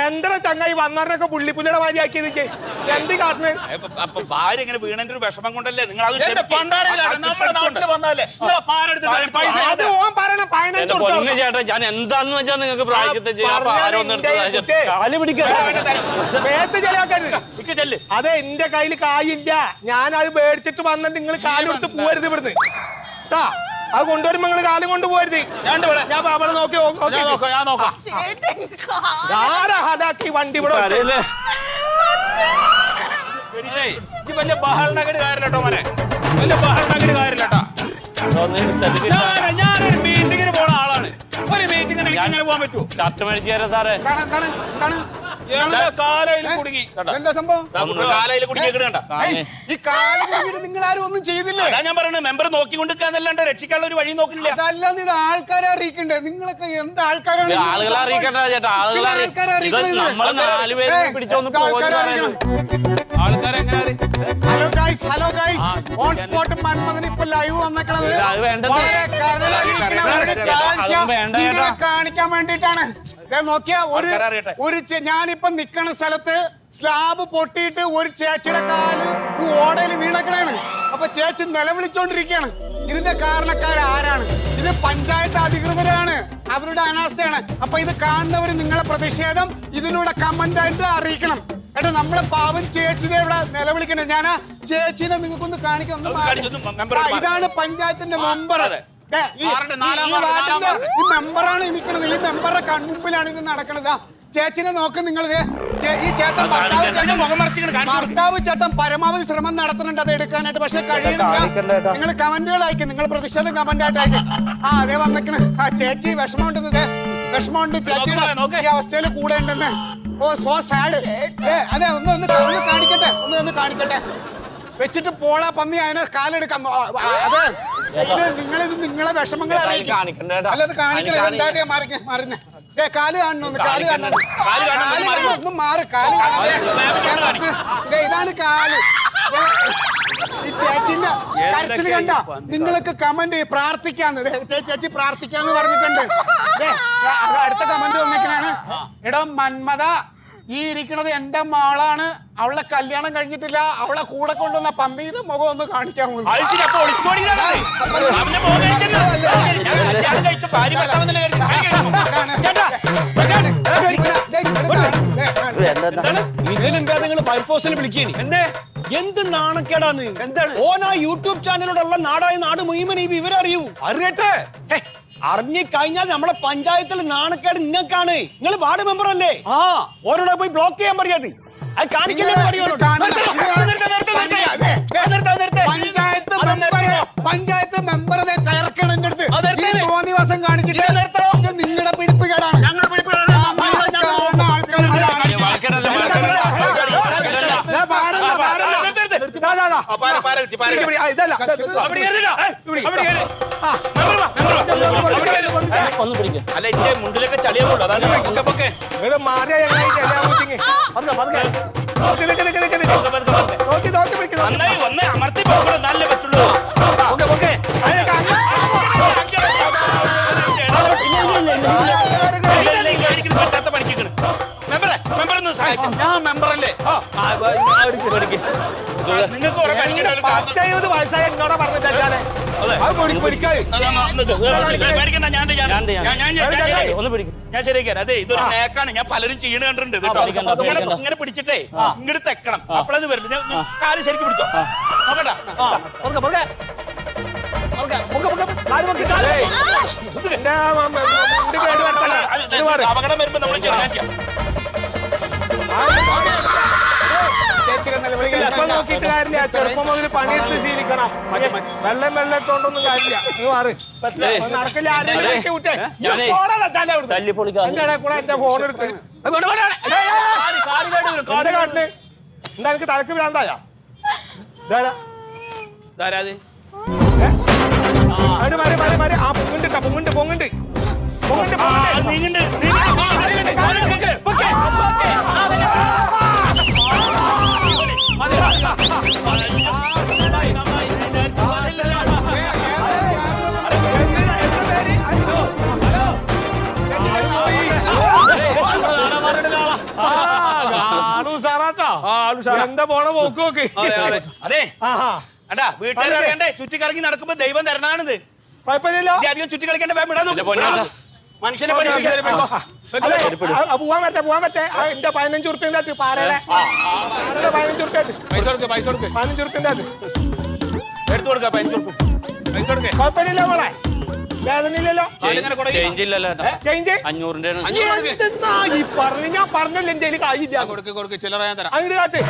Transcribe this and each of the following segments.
എന്താ ചങ്ങായി വന്നവരൊക്കെ പുള്ളിപ്പുല്ലിയുടെ മാതിരി ആക്കിയത് എന്ത് കാരണം അപ്പൊ അപ്പൊ ഭാര്യ ഇങ്ങനെ വീണന്റെ ഒരു വിഷമം കൊണ്ടല്ലേ നിങ്ങൾ അത് ഓൻ പറയണ പതിനഞ്ച് പൊന്നു ചേട്ടാ ഞാൻ എന്താന്ന് വെച്ചാൽ നിങ്ങൾക്ക് പ്രായത്തെ. കുട്ടി. അതെ എന്റെ കയ്യിൽ കായില്ല ഞാൻ അത് മേടിച്ചിട്ട് വന്നിട്ട് നിങ്ങൾ കാലെടുത്ത് പോവരുത് ഇവിടുന്ന്. ട്ടാ. അത് കൊണ്ടുവരുമ്പോ നിങ്ങൾ കാലം കൊണ്ട് പോരുത്. ഞാൻ അവിടെ നോക്കി ആരാ അതാക്കി വണ്ടി ഇവിടെ വലിയ ബഹളനഗര് കാര്യല്ലോ മോനെ. വലിയ കിട്ടാൻ. ഞാൻ ഞാനൊരു മീറ്റിങ്ങിന് പോണ ആളാണ്. ഒരു മീറ്റിങ്ങിന് പോകാൻ പറ്റൂ ഷർട്ട് മേടിച്ചു തരാം സാറേ. എന്താണ് കാലയിൽ കുടുങ്ങി? എന്താ സംഭവം? കാലയിൽ കുടുങ്ങി കണ്ട ഈ കാൽ കുടുങ്ങിയിട്ട് നിങ്ങൾ ആരും ഒന്നും ചെയ്തില്ലേ? അതാ ഞാൻ പറയുന്നത് മെമ്പർ നോക്കിക്കൊണ്ടിരിക്കാന്നല്ലാണ്ട് രക്ഷിക്കാനുള്ള ഒരു വഴി നോക്കില്ല അതല്ലാന്ന് ഇത് ആൾക്കാരെ അറിയിക്കണ്ടേ? നിങ്ങളൊക്കെ എന്ത് ആൾക്കാരാണ് ആളുകളെ അറിയിക്കണ്ട ചേട്ടാ. ആളുകളെ. നമ്മൾ നാലുപേരെ ഏയ്, പിടിച്ചൊന്ന് ആൾക്കാരെ അറിയിക്കണം. ആൾക്കാരെ എങ്ങനെ hello guys hello guys on spot Manmadhan ഇപ്പൊ ലൈവ് വന്നേക്കണത്. വളരെ ചേട്ടാ. കാണിക്കാൻ വേണ്ടിട്ടാണ് നോക്കിയാ ഒരു അറിയട്ടെ. ഒരു ചെ- ഞാനിപ്പൊ നിക്കണ സ്ഥലത്ത് സ്ലാബ് പൊട്ടിയിട്ട് ഒരു ചേച്ചിയുടെ കാൽ ഈ ഓടയിൽ വീണക്കണാണ്. അപ്പൊ ചേച്ചി നിലവിളിച്ചോണ്ടിരിക്കുകയാണ് ഇതിന്റെ കാരണക്കാർ ആരാണ്? ഇത് പഞ്ചായത്ത് അധികൃതരാണ്. അവരുടെ അനാസ്ഥയാണ്. അപ്പൊ ഇത് കാണുന്നവർ നിങ്ങളെ പ്രതിഷേധം ഇതിലൂടെ കമന്റ് ആയിട്ട് അറിയിക്കണം. ഏട്ടാ നമ്മളെ പാവം ചേച്ചിനെ ഇവിടെ നിലവിളിക്കണേ. ഞാൻ ആ ചേച്ചിനെ നിങ്ങൾക്കൊന്ന് കാണിക്കാം. ഒന്ന് ഒന്ന് മാറി. കാണിച്ച് ഒന്ന് മെമ്പർ ആ, മാറി. ഇതാണ് പഞ്ചായത്തിന്റെ മെമ്പർ അതെ. ഈ വാർഡിന്റെ മെമ്പറാണ് നിൽക്കുന്നത് ഈ മെമ്പറുടെ കൺമുമ്പിലാണ് ഇത് നടക്കുന്നത് ദാ, ചേച്ചിനെ നോക്ക് നിങ്ങൾ ഈ ചേട്ടൻ ഭർത്താവ്. ചേട്ടൻ. ഭർത്താവ് പരമാവധി ശ്രമം നടത്തുന്നുണ്ട് അത് എടുക്കാനായിട്ട്. പക്ഷെ കഴിയുന്നില്ല. നിങ്ങൾ കമന്റുകൾ അയക്കും. നിങ്ങൾ പ്രതിഷേധം കമന്റ് ആയിട്ട് അയക്കും. ആ അതെ വന്നിക്കണ്. ആ ചേച്ചി വിഷമമുണ്ടെന്ന് ദേ, വിഷമമുണ്ട് ചേച്ചിയുടെ. ഈ അവസ്ഥയിൽ കൂടെ ഉണ്ടെന്ന്. ഓ സോ സാഡ് ഏ അതെ ഒന്ന് ഒന്ന് കാണിക്കട്ടെ. ഒന്ന് ഒന്ന് കാണിക്കട്ടെ. വെച്ചിട്ട് പോളാ പന്നി അതിനെ കാലെടുക്കാൻ അതെ ഇത് നിങ്ങളിത് നിങ്ങളെ വിഷമങ്ങൾ അറിയിക്കും. അല്ലത് ഏ കാൽ കാണണം കാൽ കാണണം. കാൽ മാറി. കാൽ കാണണം. ഇതാണ് കാൽ. ഈ ചേച്ചിന്റെ കരച്ചിൽ കണ്ട? നിങ്ങൾക്ക് കമന്റ് പ്രാർത്ഥിക്കാന്ന്. ചേച്ചി പ്രാർത്ഥിക്കാന്ന് പറഞ്ഞിട്ടുണ്ട്. ദേ, അടുത്ത കമന്റ് വന്നിരിക്കണാണ് എടോ മന്മത ഈ ഇരിക്കുന്നത് എന്റെ മാളാണ് അവളെ കല്യാണം കഴിഞ്ഞിട്ടില്ല അവളെ കൂടെ കൊണ്ടുവന്ന പന്നീര് മുഖം ഒന്ന് കാണിക്കാൻ ഇതിലെന്താ നിങ്ങൾ ഫയർഫോഴ്സിനെ വിളിക്കേനി എന്തേ എന്ത് നാണക്കേടാന്ന് എന്താണ്? ഓനാ യൂട്യൂബ് ചാനലിലുള്ള നാടായ നാട് മുഴുവൻ ഈ വിവരം അറിയൂ അറിയട്ടെ അറിഞ്ഞു കഴിഞ്ഞാൽ നമ്മളെ പഞ്ചായത്തിൽ നാണക്കേട് നിങ്ങൾക്കാണ്. നിങ്ങൾ വാർഡ് മെമ്പർ അല്ലേ? ആ. ഓരോടെ പോയി ബ്ലോക്ക് ചെയ്യാൻ പറയാത് അത് കാണിക്കില്ലേ. പഞ്ചായത്ത് മെമ്പർ പഞ്ചായത്ത് മെമ്പർ കയറക്കണം എന്റെ അടുത്ത്. തോന്നിവാസം കാണിച്ചിട്ട് നിർത്തണോ? ഒന്ന് പിടിക്കും. അല്ല എന്റെ മുണ്ടിലൊക്കെ ചളിയുള്ളൂ അതാണ് പൊക്കെ പൊക്കെ. നന്നായി വന്ന് അമർത്തി പോകണം. നല്ല പറ്റുള്ളൂ. നിങ്ങൾക്ക് കുറെ വയസ്സായ എന്നോടാ. അത്. പൊടി- ഞാൻ ഞാൻ ഞാൻ- ഞാൻ ഞാൻ ഞാൻ ഞാൻ- ശരിയാക്കി. ഒന്ന് പിടിക്കും. ഞാൻ ശരിയാക്കാം അതെ ഇതൊരു നേക്കാണ്. ഞാൻ പലരും ചെയ്യണ കണ്ടിട്ടുണ്ട് ഇത് കേട്ടോ. പേടിക്കണ്ട, ഇങ്ങനെ പേടിക്കണ്ട. ഇങ്ങനെ പിടിച്ചിട്ടേ ഇങ്ങോട്ട് തെക്കണം. അപ്പോഴത് വരില്ല ഞാൻ- ഞാൻ കാൽ ശരിക്കും പിടിച്ചോ? നോക്കട്ടെ. പൊക്കെ, പൊക്കെ. പൊക്കെ, പൊക്കെ, പൊക്കെ. കാൽ പൊക്കി, കാൽ പൊക്കി. എന്റെ ആ മ- മ- മുണ്ട് കേട് വരുത്തല്ലേ. ഇത് മാറ്. അപകടം വരുമ്പോ നമ്മൾ ചെയ്യാൻ ചെയ്യാം. ആ, നോക്കിയിട്ട് കാര്യമില്ല. ചെറുപ്പം മുതൽ പണിയെടുത്ത് ശീലിക്കണം. വെള്ളം ഇട്ടോണ്ടൊന്നും കാര്യമില്ല. മാറ്. നടക്കില്ല കൂടെ എന്റെ ഫോൺ എടുത്ത്. എന്താ എനിക്ക് തലക്ക് ഭ്രാന്തായ? വരും. ഇതാരാ അത്? മരി മരി മരി ആ പൊങ്ങുണ്ട് പൊങ്ങുണ്ട് പൊങ്ങുണ്ട്. പൊങ്ങുണ്ട് എന്താ പോണ പോക്ക് നോക്ക്. അതെ അണ്ടാ ചുറ്റിക്കറങ്ങി നടക്കുമ്പോ ദൈവം തരണാണിത്. കുഴപ്പമില്ലല്ലോ. അധികം ചുറ്റിക്കളിക്കണ്ട വേഗം വിടാൻ മനുഷ്യനെ പോവാൻ പറ്റേ പോവാൻ പറ്റേ എന്റെ പതിനഞ്ച് ഉറുപ്പ്യന്റെ പാറയുടെ പാറയുടെ പതിനഞ്ച് ഉറുപ്പ്യ പൈസ കൊടുക്ക് പൈസ കൊടുക്ക്. പതിനഞ്ച് ഉറുപ്പ്യന്റെ അത് എടുത്തു കൊടുക്ക പതിനഞ്ച് പൈസ കൊടുക്കേ. കുഴപ്പമില്ലല്ലോ മോളെ. വേദനയില്ലല്ലോ. ചേഞ്ച്? ഇല്ലല്ലോ. ചേഞ്ച് അഞ്ഞൂറിന്റെ ഈ പറഞ്ഞു ഞാൻ പറഞ്ഞല്ലോ എന്റെ കയ്യിൽ കായില്ല കൊടുക്ക് കൊടുക്ക്. ചില്ലറ ഞാൻ തരാം. അങ്ങോട്ട് കാട്ട്.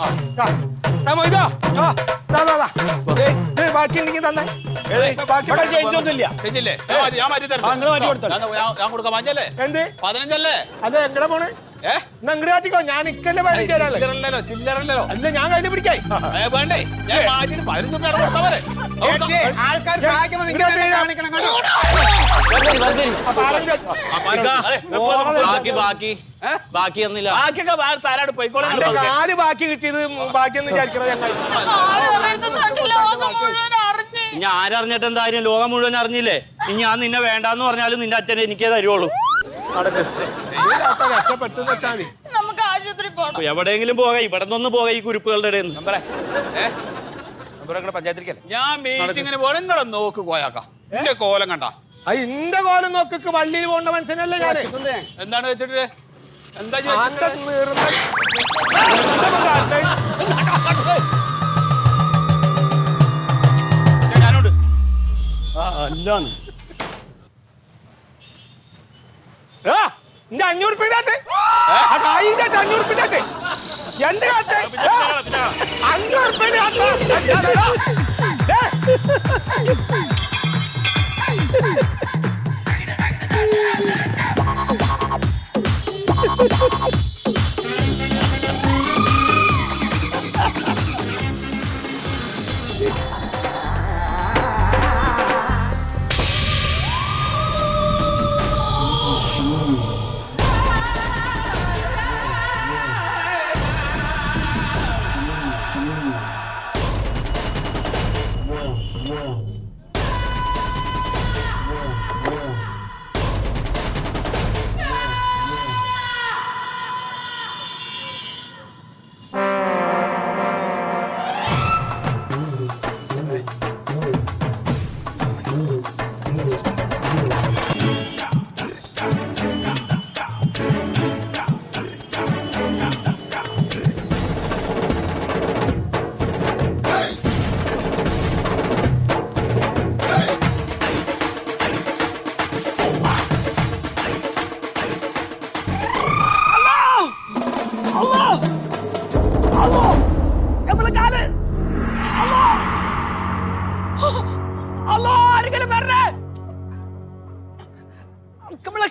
ആ, ആ, മൊയ്തോ, ആ, ദാ, ദാ, ദാ. ഏയ്, ബാക്കി ഉണ്ടെങ്കിൽ തന്നെ. ഇവിടെ ചേഞ്ച് ഇല്ല? ഞാൻ മാറ്റി- ഞാൻ മാറ്റി തരാം ആ, നിങ്ങൾ മാറ്റി കൊടുത്തോ. ഞാൻ- ഞാൻ- ഞാൻ കൊടുക്കാം അഞ്ചല്ലേ എന്ത്? പതിനഞ്ചല്ലേ? അത് എങ്ങടെ പോണ്? ഏ? എന്നാ കാട്ടിക്കോ. ഞാൻ ഇക്കല്ലേ പതിനഞ്ച് തരാല്ലേ ചില്ലറല്ലോ ചില്ലറല്ലോ അല്ല ഞാൻ കയ്യിൽ പിടിക്കായി ഏ, വേണ്ടേ? ഞാൻ മാറ്റിട്ട് പതിനഞ്ച് രൂപ കൊടുത്താ പോരെ? ചേച്ചി ആൾക്കാർ നിങ്ങൾ കാണിക്കണം കേട്ടോ ബാക്കി ബാക്കി. ബാക്കി തന്നില്ല ബാക്കിയൊക്കെ വേറെ താരാട് പോയിക്കോളെ എന്റെ കാൽ ബാക്കി കിട്ടിയത് ബാക്കിയെന്ന് വിചാരിക്കണത് ഞങ്ങൾ ഇനി ആരറിഞ്ഞിട്ട് എന്താ കാര്യം? ലോകം മുഴുവൻ അറിഞ്ഞില്ലേ? ഇനി ഞാൻ നിന്നെ വേണ്ടാന്ന് പറഞ്ഞാലും നിന്റെ അച്ഛൻ എനിക്കേ തരുവുള്ളൂ നമുക്ക് ആശുപത്രി പോണം. എവിടെയെങ്കിലും പോകാം. ഇവിടെ നിന്ന് പോകാം ഈ കുരുപ്പുകളുടെ ഇടയിൽ നിന്ന്. ഞാൻ മീറ്റിങ്ങിന് പോലെ നിങ്ങളെ നോക്ക് പോയാക്കാം എന്റെ കോലം കണ്ട. അത് ഇന്റെ കോലം പോകേണ്ട മനുഷ്യനല്ലേ ഞാൻ? എന്താണ് വെച്ചിട്ട്? എന്താ അല്ലാന്ന്. ആ, ഇന്റെ അഞ്ഞൂറ് കായിന്റെ അഞ്ഞൂറ് ഇതാട്ടെ. എന്ത് കാട്ടെ? അഞ്ഞൂറ് ഉറുപ്പിക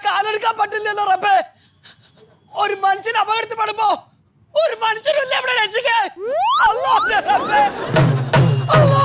കാലെടുക്കാൻ പറ്റില്ലല്ലോ റബ്ബേ. ഒരു മനുഷ്യൻ അപകടത്തിൽപ്പെടുമ്പോ ഒരു മനുഷ്യനല്ലേ ഇവിടെ രക്ഷിക്കേ അല്ലോ റബ്ബേ. അല്ലോ